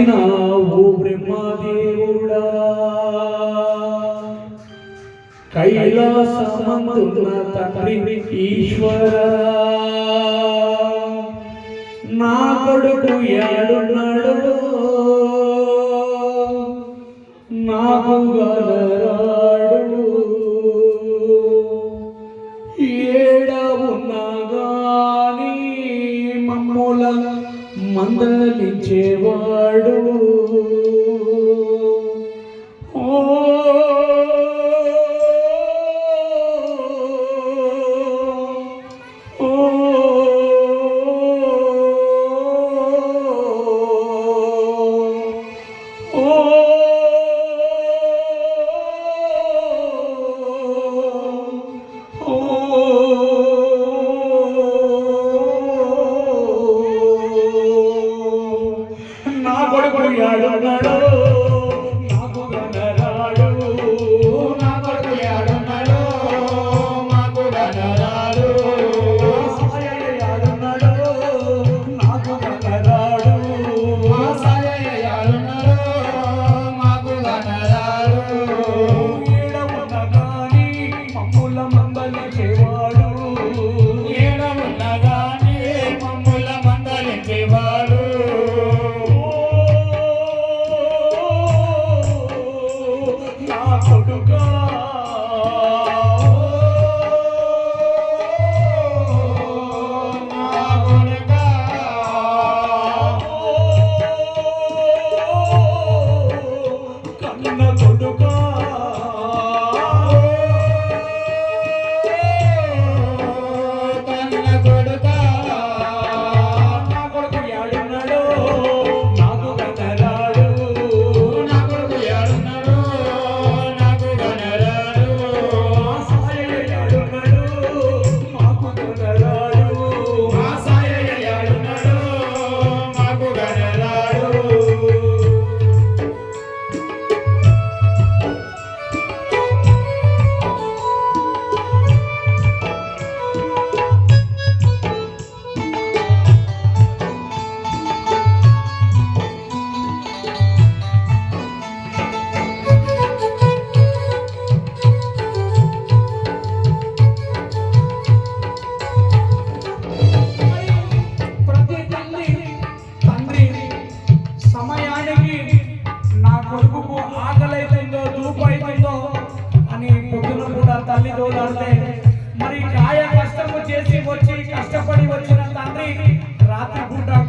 ఓ బ్రహ్మదేవుడా. కైలాసమందున తండ్రి ఈశ్వర. నా కొడుకు ఏడున్నాడు నాకు గలరా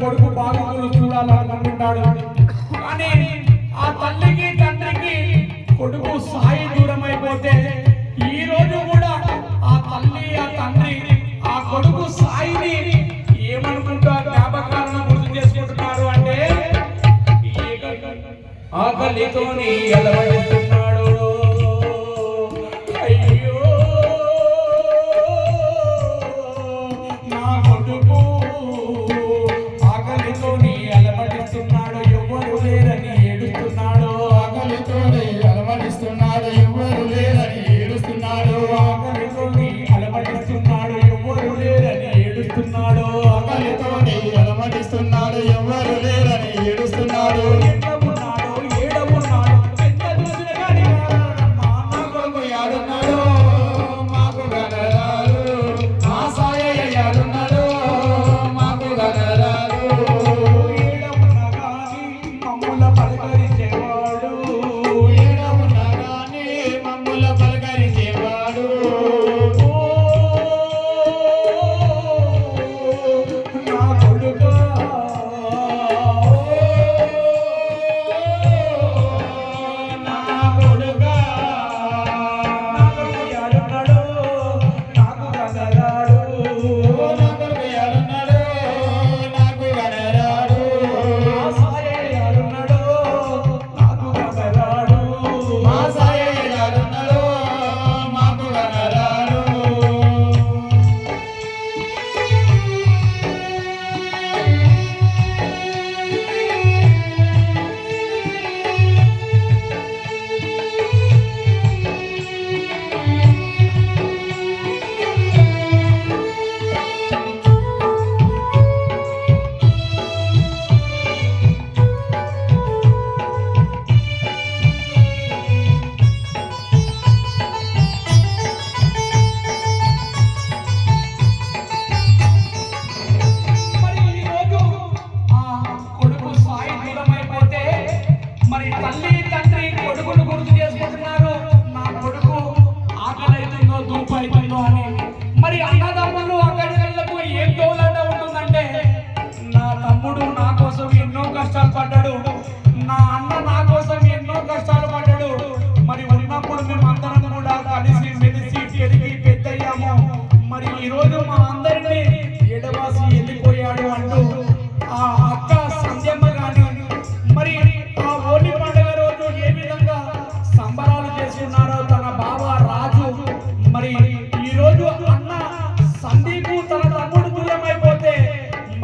కొడుకు బాధితులు చూడాలనుకుంటాడు కానీ ఆ తల్లికి తండ్రికి కొడుకు సాయి దూరం అయిపోతే ఈ రోజు కూడా ఆ తల్లి ఆ తండ్రి ఆ కొడుకు సాయిని ఏమనుకుంటారు జ్ఞాపకాలను గుర్తు చేసుకుంటున్నారు అంటే ఆకలితోని ఎలవడుతుంది Mr. Night.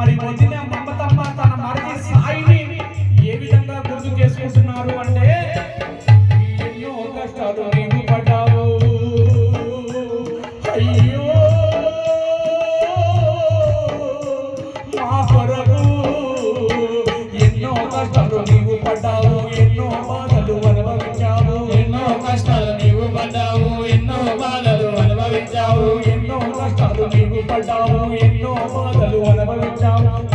మరి যাও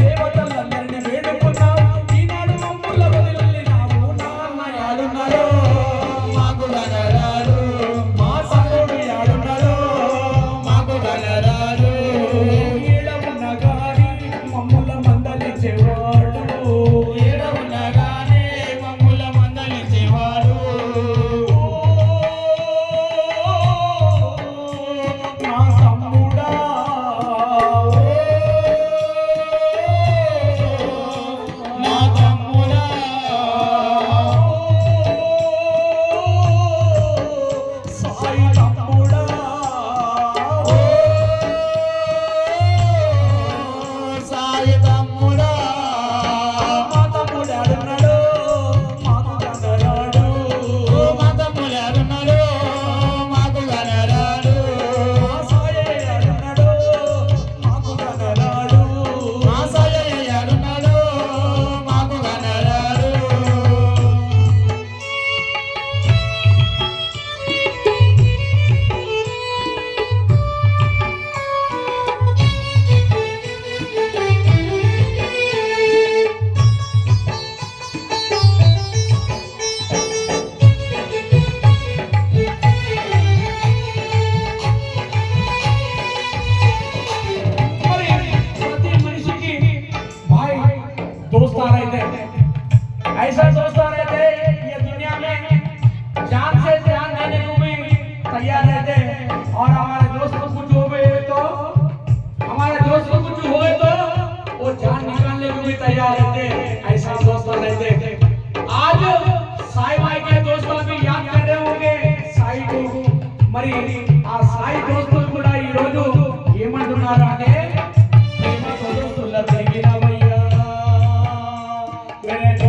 Yeah.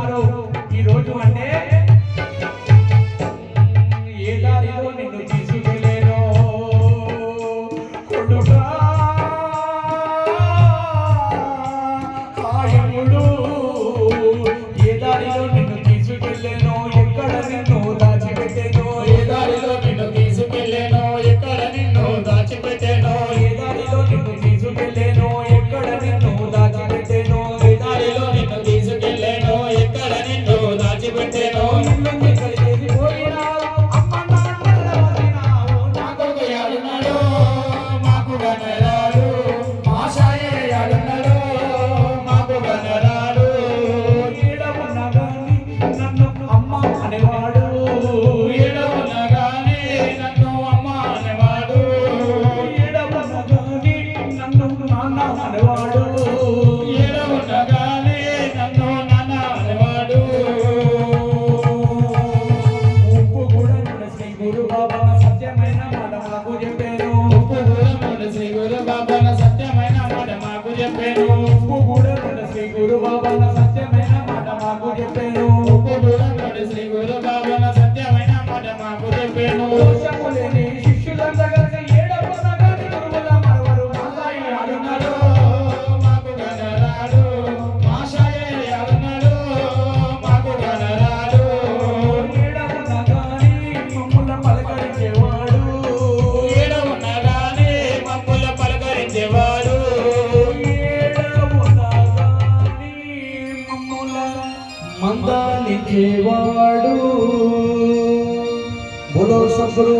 parou Un.